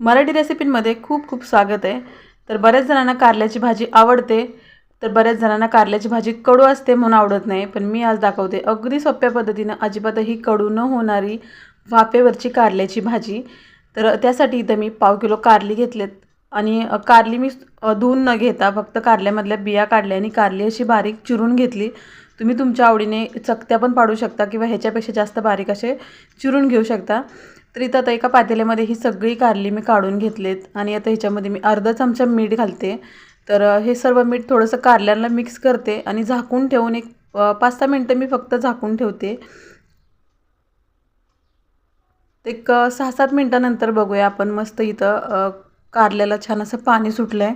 मराठी रेसिपींमध्ये खूप खूप स्वागत आहे. तर बऱ्याच जणांना कारल्याची भाजी आवडते. तर बऱ्याच जणांना कारल्याची भाजी कडू असते म्हणून आवडत नाही. पण मी आज दाखवते. अगदी सोप्या पद्धतीनं अजिबातही कडू न होणारी वाफेवरची कारल्याची भाजी. तर त्यासाठी इथं मी पाव किलो कारली घेतलेत. आणि कारली मी धुऊन धुवून न घेता फक्त कारल्यामधल्या बिया काढल्या आणि कारली अशी बारीक चिरून घेतली. तुम्ही तुमच्या आवडीने चकत्या पण पाडू शकता किंवा ह्याच्यापेक्षा जास्त बारीक असे चिरून घेऊ शकता. तर इथं आता एका पातेल्यामध्ये ही सगळी कारली मी काढून घेतलेत आणि आता ह्याच्यामध्ये मी अर्धा चमचा मीठ घालते. तर हे सर्व मीठ थोडंसं कारल्यांना मिक्स करते आणि झाकून ठेवून एक पाच सहा मिनटं मी फक्त झाकून ठेवते. एक सहा सात मिनटानंतर बघूया आपण मस्त इथं कारल्याला छान असं पाणी सुटलं आहे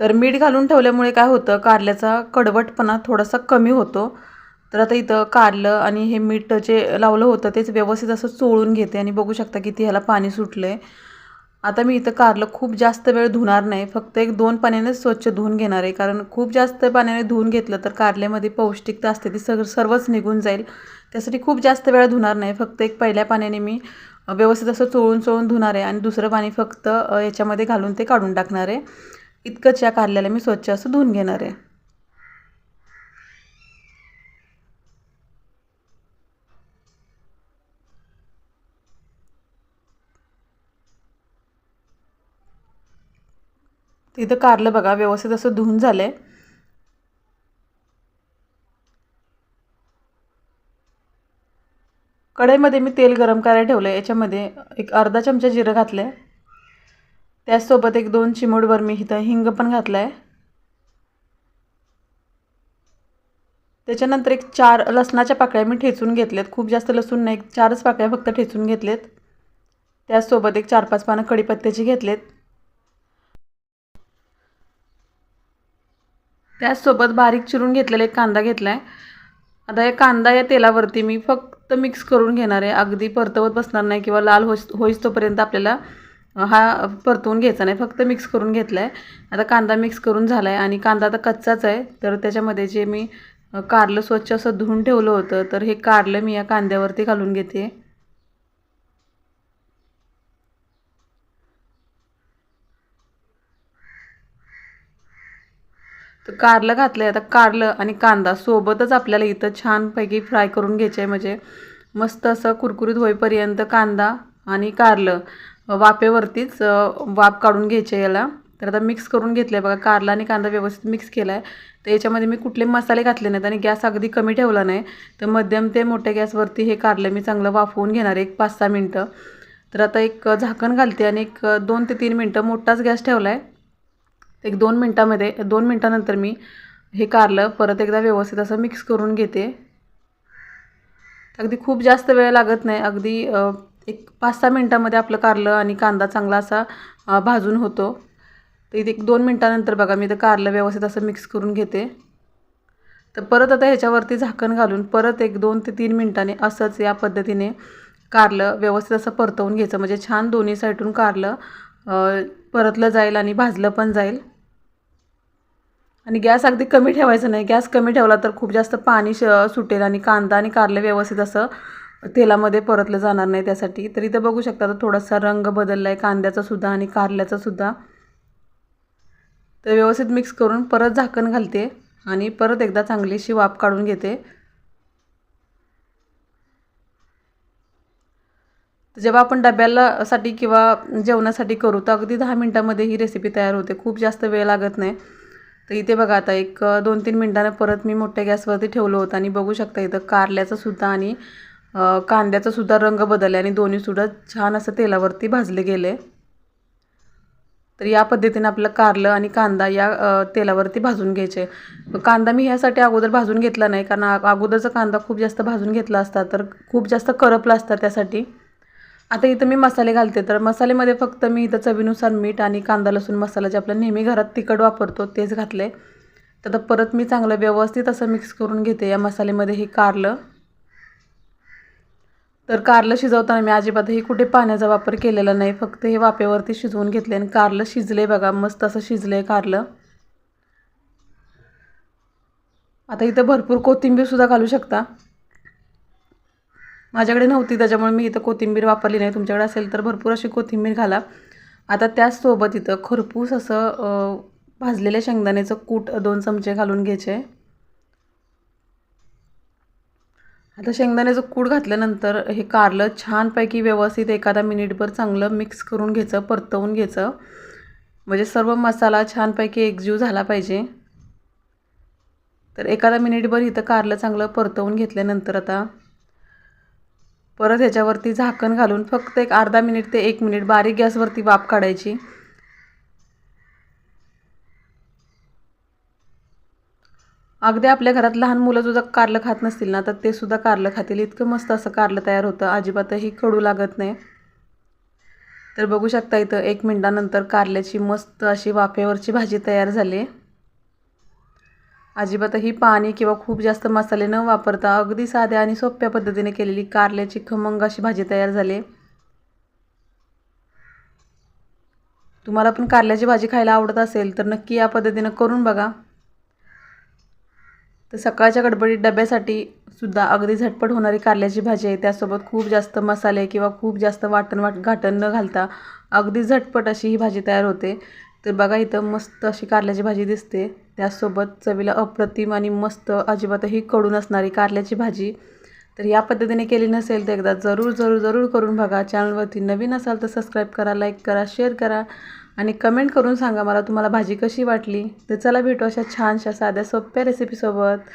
तर मीठ घालून ठेवल्यामुळे काय होतं कारल्याचा कडवटपणा थोडासा कमी होतो. तर आता इथं कारलं आणि हे मीठ जे लावलं होतं तेच व्यवस्थित असं चोळून घेते आणि बघू शकता किती ह्याला पाणी सुटलं आहे आता मी इथं कारलं खूप जास्त वेळ धुणार नाही फक्त एक दोन पाण्याने स्वच्छ धुवून घेणार आहे. कारण खूप जास्त पाण्याने धुवून घेतलं तर कारल्यामध्ये पौष्टिकता असते ती सग सर्वच निघून जाईल. त्यासाठी खूप जास्त वेळा धुणार नाही फक्त एक पहिल्या पाण्याने मी व्यवस्थित असं चोळून चोळून धुणार आहे आणि दुसरं पाणी फक्त याच्यामध्ये घालून ते काढून टाकणार आहे. इतकंच या कारल्याला मी स्वच्छ असं धुवून घेणार आहे. तिथं कारलं बघा व्यवस्थित असं धुवून झालं आहे कढईमध्ये मी तेल गरम करायला ठेवलं आहे याच्यामध्ये एक अर्धा चमचा जिरं घातलं आहे त्याचसोबत एक दोन चिमूटभर मी इथं हिंग पण घातला आहे त्याच्यानंतर एक चार लसणाच्या पाकळ्या मी ठेचून घेतल्यात. खूप जास्त लसूण नाही एक चारच पाकळ्या फक्त ठेचून घेतलेत त्याचसोबत एक चार पाच पानं कढीपत्त्याची घेतलेत त्याचसोबत बारीक चिरून घेतलेला एक कांदा घेतला आहे आता या कांदा या तेलावरती मी फक्त मिक्स करून घेणार आहे. अगदी परतवत बसणार नाही किंवा लाल होस होईस तोपर्यंत आपल्याला हा परतवून घ्यायचा नाही फक्त मिक्स करून घेतला आहे आता कांदा मिक्स करून झाला आहे आणि कांदा आता कच्चाच आहे. तर त्याच्यामध्ये जे मी कारलं स्वच्छ असं धुवून ठेवलं होतं तर हे कारलं मी या कांद्यावरती घालून घेते. तर कारलं घातलं आहे आता कारलं आणि कांदा सोबतच आपल्याला इथं छानपैकी फ्राय करून घ्यायचे आहे म्हणजे मस्त असं कुरकुरीत होईपर्यंत कांदा आणि कारलं. वाफेवरतीच वाफ काढून घ्यायचे याला. तर आता मिक्स करून घेतलं आहे बघा कारला आणि कांदा व्यवस्थित मिक्स केला आहे तर याच्यामध्ये मी कुठले मसाले घातले नाहीत आणि गॅस अगदी कमी ठेवला नाही. तर मध्यम ते मोठ्या गॅसवरती हे कारलं मी चांगलं वाफवून घेणार आहे एक पाच सहा मिनटं. तर आता एक झाकण घालते आणि एक दोन ते तीन मिनटं मोठाच गॅस ठेवला आहे एक दोन मिनटामध्ये दोन मिनटानंतर मी हे कारलं परत एकदा व्यवस्थित असं मिक्स करून घेते. अगदी खूप जास्त वेळ लागत नाही अगदी एक पाच सहा मिनटामध्ये आपलं कारलं आणि कांदा चांगला असा भाजून होतो. तर इथे एक दोन मिनटानंतर बघा मी ते कारलं व्यवस्थित असं मिक्स करून घेते. तर परत आता ह्याच्यावरती झाकण घालून परत एक दोन ते तीन मिनटाने असंच या पद्धतीने कारलं व्यवस्थित असं परतवून घ्यायचं. म्हणजे छान दोन्ही साईडून कारलं परतलं जाईल आणि भाजलं पण जाईल. आणि गॅस अगदी कमी ठेवायचं नाही. गॅस कमी ठेवला तर खूप जास्त पाणी श सुटेल आणि कांदा आणि कारलं व्यवस्थित असं तेलामध्ये परतलं जाणार नाही त्यासाठी. तर इथं बघू शकता तर थोडासा रंग बदलला आहे कांद्याचासुद्धा आणि कारल्याचासुद्धा तर व्यवस्थित मिक्स करून परत झाकण घालते आणि परत एकदा चांगलीशी वाफ काढून घेते. जेव्हा आपण डब्यालासाठी किंवा जेवणासाठी करू तर अगदी दहा मिनटामध्ये ही रेसिपी तयार होते. खूप जास्त वेळ लागत नाही. तर इथे बघा आता एक दोन तीन मिनटानं परत मी मोठ्या गॅसवरती ठेवलं होतं आणि बघू शकता इथं कारल्याचंसुद्धा आणि कांद्याचा सुद्धा रंग बदलला आणि दोन्हीसुद्धा छान असं तेलावरती भाजले गेले. तर या पद्धतीने आपलं कारलं आणि कांदा या तेलावरती भाजून घ्यायचे. कांदा मी ह्यासाठी अगोदर भाजून घेतला नाही कारण अगोदरचा कांदा खूप जास्त भाजून घेतला असता तर खूप जास्त करपला असता त्यासाठी. आता इथं मी मसाले घालते तर मसालेमध्ये फक्त मी इथं चवीनुसार मीठ आणि कांदा लसूण मसाला जे आपल्या नेहमी घरात तिखट वापरतो तेच घातले. तर परत मी चांगलं व्यवस्थित असं मिक्स करून घेते या मसाल्यामध्ये हे कारलं. तर कारलं शिजवताना मी अजिबातही कुठे पाण्याचा वापर केलेला नाही फक्त हे वाफेवरती शिजवून घेतले आणि कारलं शिजले बघा मस्त असं शिजलं आहे कारलं. आता इथं भरपूर कोथिंबीरसुद्धा घालू शकता. माझ्याकडे नव्हती त्याच्यामुळे मी इथं कोथिंबीर वापरली नाही. तुमच्याकडे असेल तर भरपूर अशी कोथिंबीर घाला. आता त्याचसोबत इथं खरपूस असं भाजलेल्या शेंगदाण्याचं कूट दोन चमचे घालून घ्यायचे. आता शेंगदाण्याचं कूड घातल्यानंतर हे कारलं छानपैकी व्यवस्थित एखादा मिनिटभर चांगलं मिक्स करून घ्यायचं परतवून घ्यायचं. म्हणजे सर्व मसाला छानपैकी एकजीव झाला पाहिजे. तर एखादा मिनिटभर इथं कारलं चांगलं परतवून घेतल्यानंतर आता परत ह्याच्यावरती झाकण घालून फक्त एक अर्धा मिनिट ते एक मिनिट बारीक गॅसवरती वाफ काढायची. अगदी आपल्या घरात लहान मुलं सुद्धा कारलं खात नसतील ना तर ते सुद्धा कारलं खातील. इतकं मस्त असं कारलं तयार होतं. अजिबातही कडू लागत नाही. तर बघू शकता इथं एक मिनटानंतर कारल्याची मस्त अशी वाफेवरची भाजी तयार झाली. अजिबातही पाणी किंवा खूप जास्त मसाले न वापरता अगदी साध्या आणि सोप्या पद्धतीने केलेली कारल्याची खमंग अशी भाजी तयार झाली. तुम्हाला पण कारल्याची भाजी खायला आवडत असेल तर नक्की या पद्धतीनं करून बघा. तर सकाळच्या गडबडीत डब्यासाठी सुद्धा अगदी झटपट होणारी कारल्याची भाजी आहे. त्यासोबत खूप जास्त मसाले किंवा खूप जास्त वाटण वाट घाटण न घालता अगदी झटपट अशी ही भाजी तयार होते. तर बघा इथं मस्त अशी कारल्याची भाजी दिसते. त्यासोबत चवीला अप्रतिम आणि मस्त अजिबातही कडून असणारी कारल्याची भाजी. तर या पद्धतीने केली नसेल तर एकदा जरूर जरूर जरूर करून बघा. चॅनलवरती नवीन असाल तर सबस्क्राईब करा लाईक करा शेअर करा. आणि कमेंट करून सांगा मला तुम्हाला भाजी कशी वाटली. तर चला भेटू अशा छानशा साध्या सोप्या रेसिपीसोबत